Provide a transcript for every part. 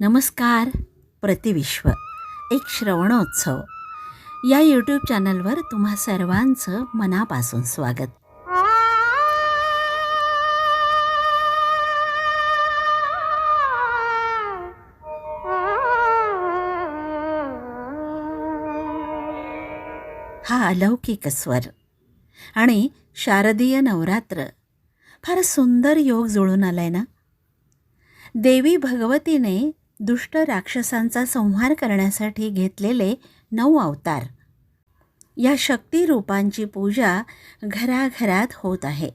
नमस्कार प्रतिविश्व एक श्रवणोत्सव. या यूट्यूब चॅनलवर तुम्हा सर्वांचं मनापासून स्वागत. हा अलौकिक स्वर आणि शारदीय नवरात्र. फार सुंदर योग जुळून आलाय ना? देवी भगवतीने दुष्ट राक्षसांचा संहार करण्यासाठी घेतलेले नऊ अवतार. या शक्तिरूपांची पूजा घराघरात होत आहे.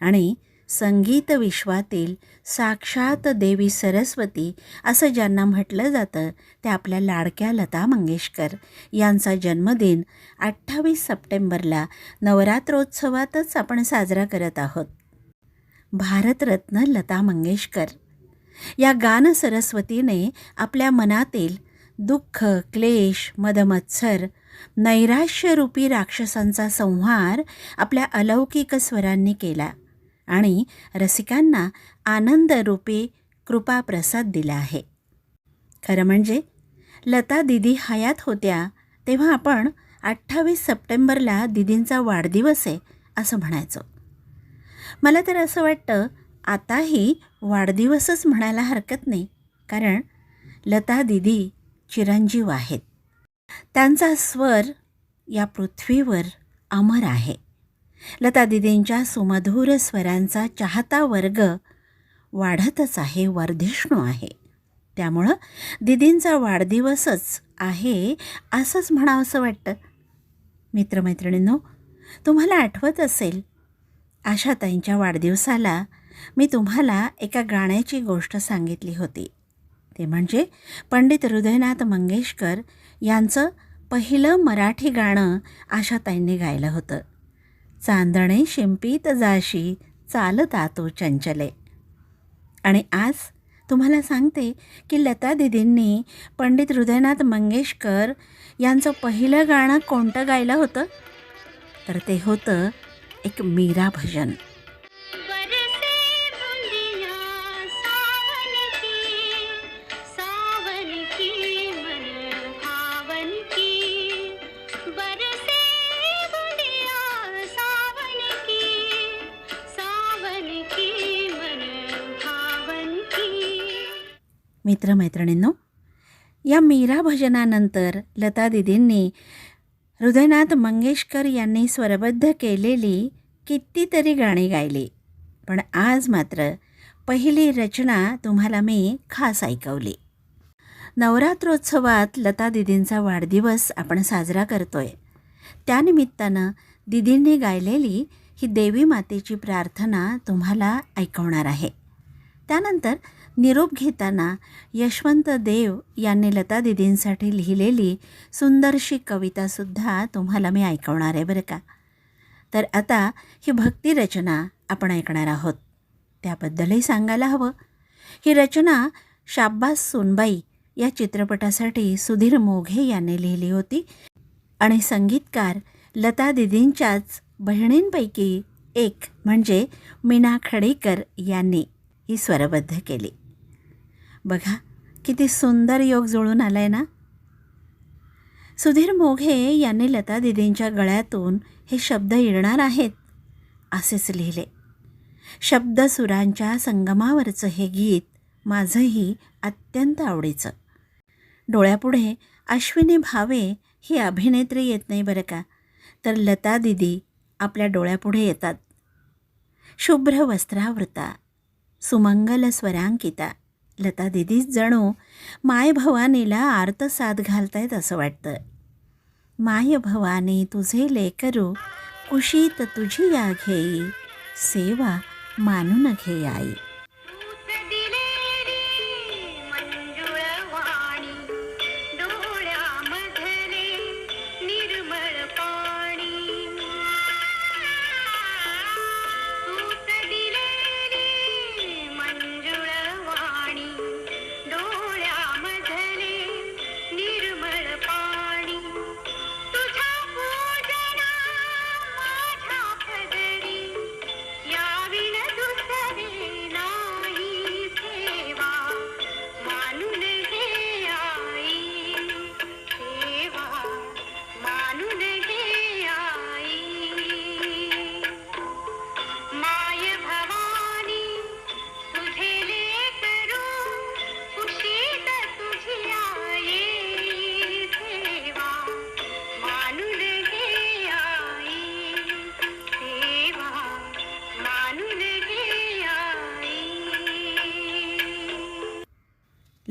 आणि संगीत विश्वातील साक्षात देवी सरस्वती असं ज्यांना म्हटलं जातं ते आपल्या लाडक्या लता मंगेशकर यांचा जन्मदिन अठ्ठावीस सप्टेंबरला नवरात्रोत्सवातच आपण साजरा करत आहोत. भारतरत्न लता मंगेशकर. या गान सरस्वतीने आपल्या मनातील दुःख क्लेश मदमत्सर नैराश्यरूपी राक्षसांचा संहार आपल्या अलौकिक स्वरांनी केला आणि रसिकांना आनंदरूपी कृपाप्रसाद दिला आहे. खरं म्हणजे लता दिदी हयात होत्या तेव्हा आपण अठ्ठावीस सप्टेंबरला दिदींचा वाढदिवस आहे असं म्हणायचो. मला तर असं वाटतं आताही वाढदिवसच म्हणायला हरकत नाही कारण लता दिदी चिरंजीव आहेत. त्यांचा स्वर या पृथ्वीवर अमर आहे. लता दिदींच्या सुमधुर स्वरांचा चाहता वर्ग वाढतच आहे वर्धिष्णू आहे. त्यामुळं दिदींचा वाढदिवसच आहे असंच म्हणावंसं वाटतं. मित्रमैत्रिणींनो तुम्हाला आठवत असेल आशाताईंच्या वाढदिवसाला मी तुम्हाला एका गाण्याची गोष्ट सांगितली होती. ते म्हणजे पंडित हृदयनाथ मंगेशकर यांचं पहिलं मराठी गाणं आशाताईंनी गायलं होतं. चांदणे शिंपीत जाशी चालता तो चंचले. आणि आज तुम्हाला सांगते की लता दिदींनी पंडित हृदयनाथ मंगेशकर यांचं पहिलं गाणं कोणतं गायलं होतं? तर ते होतं एक मीरा भजन. मित्रमैत्रिणींनो या मीरा भजनानंतर लता दिदींनी हृदयनाथ मंगेशकर यांनी स्वरबद्ध केलेली कितीतरी गाणी गायली. पण आज मात्र पहिली रचना तुम्हाला मी खास ऐकवली. नवरात्रोत्सवात लता दिदींचा वाढदिवस आपण साजरा करतोय. त्यानिमित्तानं दिदींनी गायलेली ही देवी मातेची प्रार्थना तुम्हाला ऐकवणार आहे. त्यानंतर निरोप घेताना यशवंत देव यांनी लता दिदींसाठी लिहिलेली सुंदरशी कवितासुद्धा तुम्हाला मी ऐकवणार आहे बरं का? तर आता ही भक्तिरचना आपण ऐकणार आहोत. त्याबद्दलही सांगायला हवं. ही रचना शाब्बास सोनबाई या चित्रपटासाठी सुधीर मोघे यांनी लिहिली होती आणि संगीतकार लता दिदींच्याच बहिणींपैकी एक म्हणजे मीना खडेकर यांनी ही स्वरबद्ध केली. बघा किती सुंदर योग जुळून आलाय ना? सुधीर मोघे यांनी लता दिदींच्या गळ्यातून हे शब्द येणार आहेत असेच लिहिले. शब्दसुरांच्या संगमावरचं हे गीत माझंही अत्यंत आवडीचं. डोळ्यापुढे अश्विनी भावे ही अभिनेत्री येत नाही बरं का? तर लता दिदी आपल्या डोळ्यापुढे येतात. शुभ्र वस्त्रावृता सुमंगल स्वरांकिता लता दिदीच जणू माय भवानीला आर्तसाद घालतायत असं वाटतं. माय भवानी तुझे लेकरू कुशीत तुझी या घेई सेवा मानून घे आई.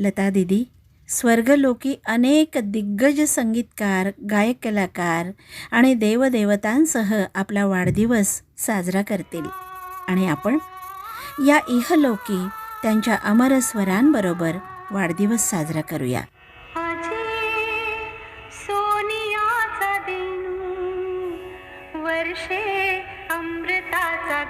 लता दिदी स्वर्गलोकी अनेक दिग्गज संगीतकार गायक कलाकार आणि देवदेवतांसह आपला वाढदिवस साजरा करतील. आणि आपण या इहलोकी त्यांच्या अमर स्वरांबरोबर वाढदिवस साजरा करूया. सोनियाचा वर्षे अमृताचा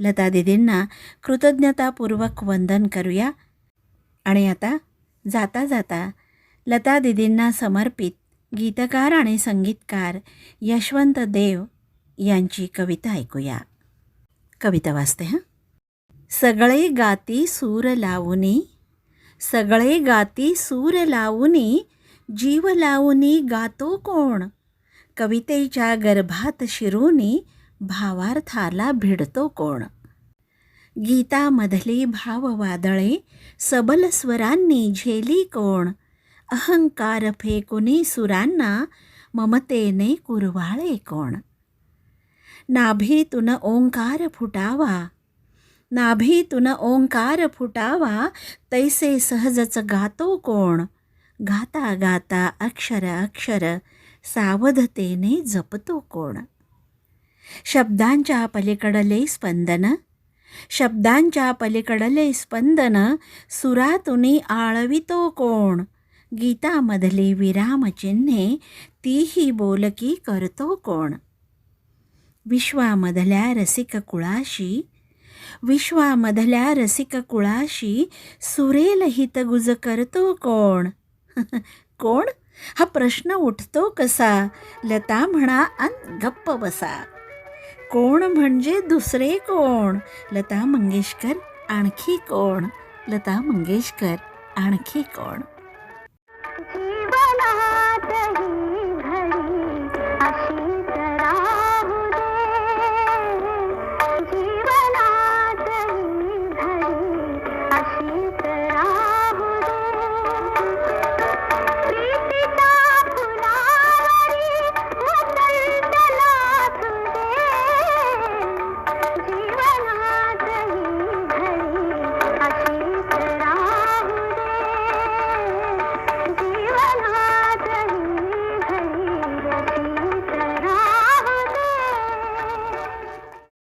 लता दिदींना कृतज्ञतापूर्वक वंदन करूया. आणि आता जाता जाता लता दिदींना समर्पित गीतकार आणि संगीतकार यशवंत देव यांची कविता ऐकूया. कविता वाचते हां? सगळे गाती सूर लावूनी सगळे गाती सूर लावूनी जीव लावूनी गातो कोण? कवितेच्या गर्भात शिरूनी भावार्थाला भिडतो कोण? गीतामधली भाववादळे सबल स्वरांनी झेली कोण? अहंकार फेकुनी सुरांना ममतेने कुरवाळे कोण? नाभीतून ओंकार फुटावा नाभीतून ओंकार फुटावा तैसे सहजच गातो कोण? गाता गाता अक्षर अक्षर सावधतेने जपतो कोण? शब्दांच्या पलीकडले स्पंदन. शब्दांच्या पलीकडले स्पंदन. सुरातुनी आळवितो कोण? गीतामधली विरामचिन्हे तीही बोलकी करतो कोण? विश्वामधल्या रसिक कुळाशी विश्वामधल्या रसिक कुळाशी सुरेल हितगुज करतो कोण? कोण? हा प्रश्न उठतो कसा? लता म्हणा अन गप्प बसा. कोण म्हणजे दुसरे कोण? लता मंगेशकर आणखी कोण? लता मंगेशकर आणखी कोण?